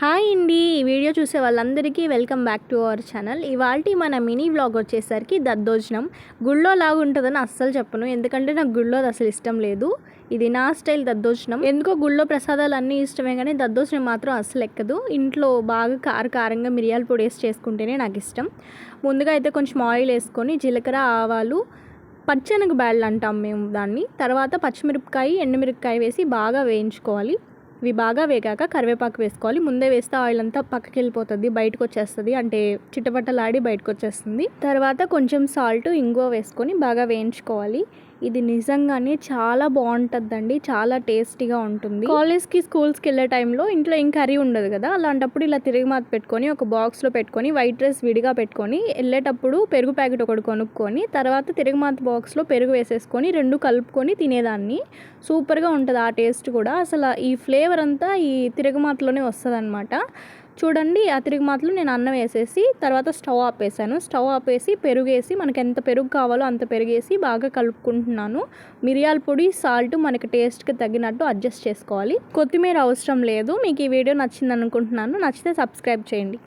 Hi అండి. ఈ video చూసే వాళ్ళందరికీ welcome back to our channel. ఇవాళ మన మినీ వ్లాగ్ వచ్చేసరికి దద్దోజనం. గుళ్ళో లాగుంటుందని అస్సలు చెప్పను. ఎందుకంటే నాకు గుళ్ళోది అసలు ఇష్టం లేదు. ఇది నా స్టైల్ దద్దోజనం. ఎందుకో గుళ్ళో ప్రసాదాలు అన్నీ ఇష్టమే కానీ దద్దోజనం మాత్రం అస్సలు ఎక్కదు. ఇంట్లో బాగా కార కారంగా మిరియాల పొడి వేసి చేసుకుంటేనే నాకు ఇష్టం. ముందుగా అయితే కొంచెం ఆయిల్ వేసుకొని జీలకర్ర ఆవాలు పచ్చనగ బ్యాళ్ళు అంటాం మేము దాన్ని. తర్వాత పచ్చిమిరపకాయ ఎండుమిరపకాయ వేసి బాగా వేయించుకోవాలి. ఇవి బాగా వేగాక కరివేపాకు వేసుకోవాలి. ముందే వేస్తే ఆయిల్ అంతా పక్కకి వెళ్ళిపోతుంది బయటకు వచ్చేస్తుంది అంటే చిట్టపట్టలాడి బయటకు వచ్చేస్తుంది తర్వాత కొంచెం సాల్ట్ ఇంగువ వేసుకొని బాగా వేయించుకోవాలి. ఇది నిజంగానే చాలా బాగుంటుందండి. చాలా టేస్టీగా ఉంటుంది. కాలేజ్కి స్కూల్స్కి వెళ్ళే టైంలో ఇంట్లో ఏం కర్రీ ఉండదు కదా? అలాంటప్పుడు ఇలా తిరిగిమాత పెట్టుకొని ఒక బాక్స్లో పెట్టుకొని వైట్ రైస్ విడిగా పెట్టుకొని వెళ్ళేటప్పుడు పెరుగు ప్యాకెట్ ఒకటి కొనుక్కొని తర్వాత తిరిగిమాత బాక్స్లో పెరుగు వేసేసుకొని రెండు కలుపుకొని తినేదాన్ని. సూపర్గా ఉంటుంది ఆ టేస్ట్ కూడా. అసలు ఈ ఫ్లేవర్ అంతా ఈ తిరగమాతలోనే వస్తుంది అనమాట చూడండి ఆ తిరుగుమాతలో నేను అన్నం వేసేసి తర్వాత స్టవ్ ఆపేసాను స్టవ్ ఆపేసి పెరుగు వేసి మనకి ఎంత పెరుగు కావాలో అంత పెరుగేసి బాగా కలుపుకుంటున్నాను. మిరియాల పొడి సాల్ట్ మనకి టేస్ట్కి తగినట్టు అడ్జస్ట్ చేసుకోవాలి. కొత్తిమీర అవసరం లేదు. మీకు ఈ వీడియో నచ్చింది అనుకుంటున్నాను నచ్చితే సబ్స్క్రైబ్ చేయండి.